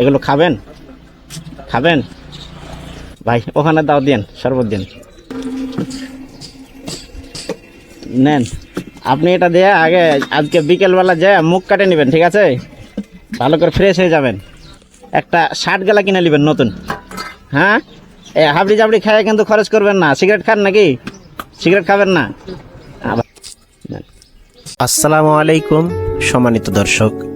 এগুলো খাবেন? খাবেন? ভাই, ওখানে দাও, দেন, শরবত দিন। নেন। আপনি এটা দিয়ে আগে, আজকে বিকেলবেলা যে মুখ কাটে নেবেন, ঠিক আছে? ভালো করে ফ্রেশ হয়ে যাবেন। একটা শার্ট গেলা কিনে নেবেন, নতুন। হ্যাঁ? এ হাবড়ি জাবড়ি খেয়ে কিন্তু খরচ করবেন না। সিগারেট খান নাকি? সিগারেট খাবেন না। আসসালামু আলাইকুম, সম্মানিত দর্শক।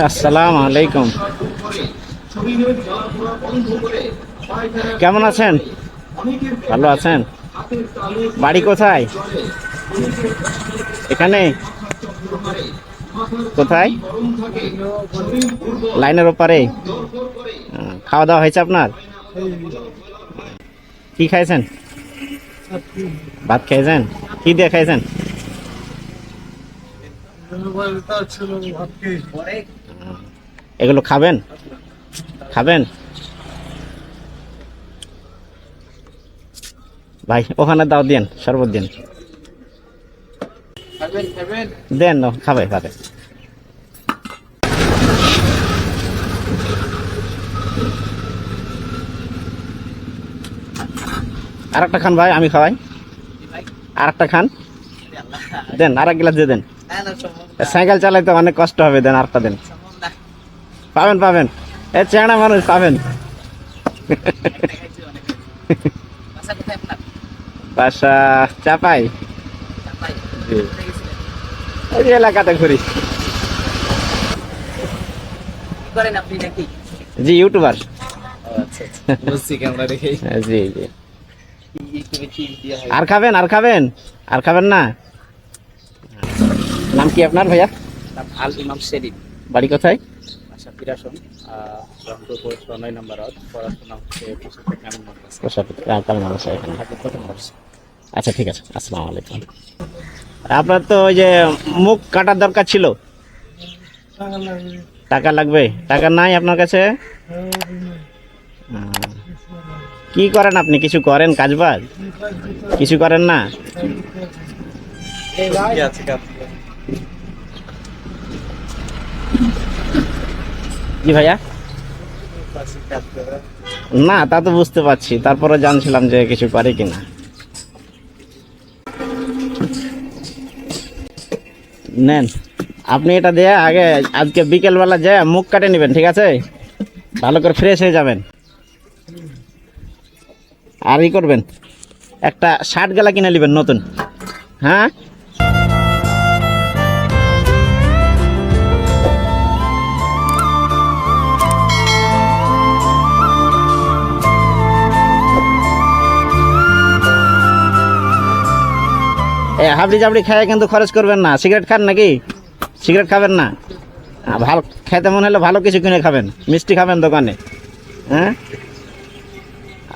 আসসালামু আলাইকুম। কেমন আছেন? ভালো আছেন? বাড়ি কোথায়? এখানে? কোথায়? লাইনের ওপারে? খাওয়া দাওয়া হয়েছে আপনার? কি খাইছেন? ভাত খাইছেন? কি দিয়ে খাইছেন? এগুলো খাবেন? খাবেন? ভাই ওখানে দাও দেন শরবত দিন। দেন খাবে খাবে। আর একটা খান ভাই আমি খাওয়াই। আর একটা খান দেন আর এক গ্লাস দিয়ে দেন। সাইকেল চালাইতে অনেক কষ্ট হবে দেন আরেকটা দেন। পাবেন পাবেন। এ চেহারা মানুষ পাবেন। বাসা চাপাই। এই এলাকাতে ঘুরি। করেন আপনি নাকি জি ইউটিউবার দেখে জি জি। হয় আর খাবেন আর খাবেন? আর খাবেন না? নাম কি আপনার ভাইয়া? আল ইমাম শেরিফ বাড়ি কোথায়? রংপুর নম্বর পড়াশোনা হচ্ছে বর্ষ আচ্ছা ঠিক আছে আসসালামু আলাইকুম। আপনার তো ওই যে মুখ কাটার দরকার ছিল। টাকা লাগবে? টাকা নাই আপনার কাছে? কি করেন আপনি? কিছু করেন কাজ বাজ কিছু করেন না? জি ভাইয়া? না, তা তো বুঝতে পারছি। তারপরে জানছিলাম যে কিছু করে কিনা। নেন, আপনি এটা দিয়ে আগে আজকে বিকেলবেলা যে মুখ কাটে নেবেন, ঠিক আছে? ভালো করে ফ্রেশ হয়ে যাবেন। আর ই করবেন, একটা শার্ট গেলা কিনে নেবেন নতুন। হ্যাঁ? হাবড়ি জাবড়ি খেয়ে কিন্তু খরচ করবেন না। সিগারেট খান নাকি? সিগারেট খাবেন না? ভালো, খেতে মনে হলে ভালো কিছু কিনে খাবেন। মিষ্টি খাবেন দোকানে। হ্যাঁ?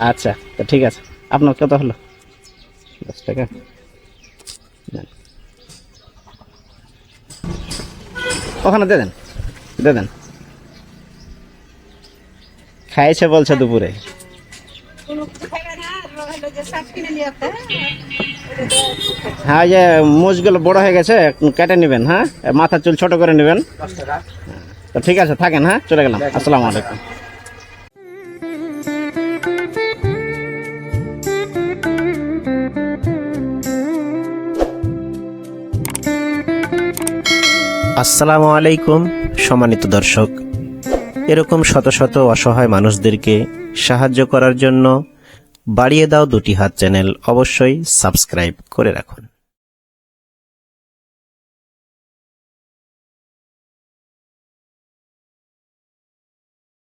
আচ্ছা তো ঠিক আছে। আপনার কত হলো? দশ টাকা। ওখানে দিয়ে দেন। দিয়ে দেন। খাইছে বলছে দুপুরে। হ্যাঁ? যে মুজগুলো বড় হয়ে গেছে কেটে নেবেন হ্যাঁ? মাথার চুল ছোট করে নেবেন। তো ঠিক আছে থাকেন হ্যাঁ? চলে গেলাম। আসসালামু আলাইকুম। আসসালামু আলাইকুম সম্মানিত দর্শক। এরকম শত শত অসহায় মানুষদেরকে সাহায্য করার জন্য বাড়িয়ে দাও দুটি হাত চ্যানেল অবশ্যই সাবস্ক্রাইব করে রাখুন।